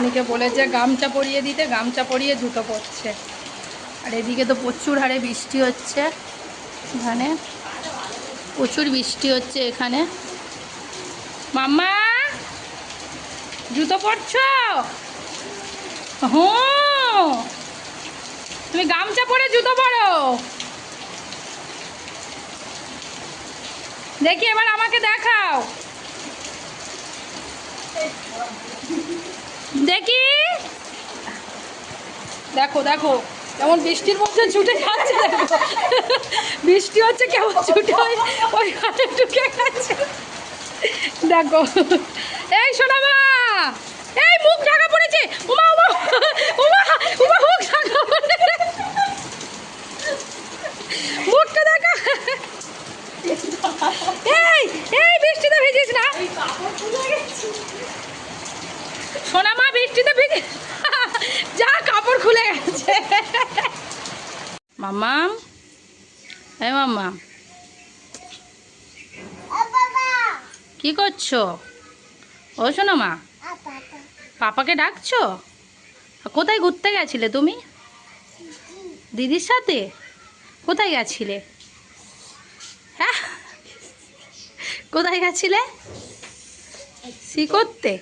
মামনিকে বলেছে, গামছা পরিয়ে দিতে, গামছা পরিয়ে জুতো পরছে। আর এদিকে তো প্রচুর হারে বৃষ্টি হচ্ছে এখানে। প্রচুর বৃষ্টি হচ্ছে এখানে। মাম্মা, জুতো পরছো? হুম তুমি গামছা পরে জুতো পরো। দেখি এবার আমাকে দেখাও। দেখি। দেখো দেখো, কেমন বৃষ্টির মধ্যে ছুটে যাচ্ছে, দেখো। বৃষ্টি হচ্ছে, কেমন ছুটে ওই ওই ঘাটে ঢুকে গেছে। দেখো। এই শোনা মা এই মুখ ঢাকা পড়েছে উমা উমা উমা উমা মুখ ঢাকা পড়েছে মুখটা দেখা এই এই বৃষ্টিতে ভিজিস না সোনা মা বৃষ্টিতে ভিজে যা কাপড় খুলে গেছে মাম্মাম এই মাম্মাম কি করছ? ও শোনো মা। পাপাকে ডাকছো? কোথায় ঘুরতে গেছিলে তুমি? দিদির সাথে? কোথায় গেছিলে? হ্যাঁ? কোথায় গেছিলে? সি করতে?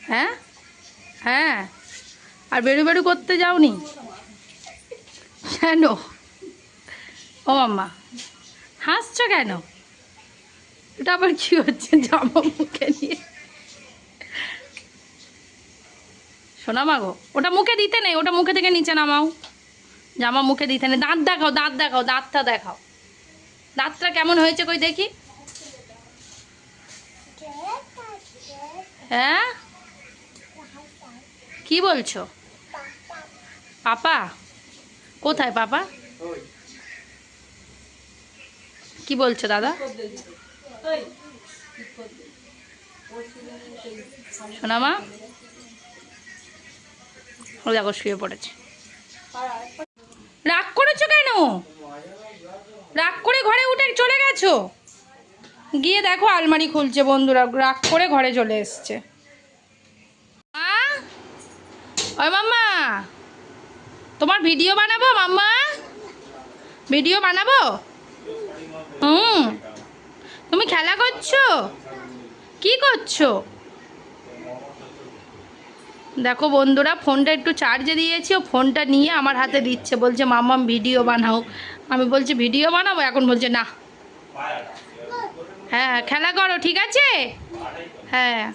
হ্যাঁ? হ্যাঁ? আর বেরু বেরু করতে যাওনি? কেন? ও মাম্মা হাসছো কেন? এটা আবার কি হচ্ছে জামা মুখে নিয়ে? শোনা মাগো ওটা মুখে দিতে নেই, ওটা মুখে থেকে নিচে নামাও। জামা মুখে দিতে নেই। দাঁত দেখাও দাঁত দেখাও, দাঁতটা দেখাও। দাঁতটা কেমন হয়েছে কই দেখি? হ্যাঁ? কি বলছো? পাপা? কোথায় পাপা কি বলছো, দাদা? শোনা, মা। ও দেখো, শুয়ে পড়েছে। রাগ করেছ কেন? রাগ করে ঘরে উঠে চলে গেছো? গিয়ে দেখো, আলমারি খুলছে বন্ধুরা, রাগ করে ঘরে চলে এসছে। মা? ওই মাম্মা। তোমার ভিডিও বানাবো, মাম্মা? ভিডিও বানাবো? হুম। তুমি খেলা করছ? কি করছ? দেখো বন্ধুরা, ফোনটা একটু চার্জে দিয়েছি, ও ফোনটা নিয়ে আমার হাতে দিচ্ছে। বলছে মাম্মাম ভিডিও বানাও। আমি বলছি, ভিডিও বানাবো? এখন বলছে, না। হ্যাঁ খেলা করো, ঠিক আছে? হ্যাঁ।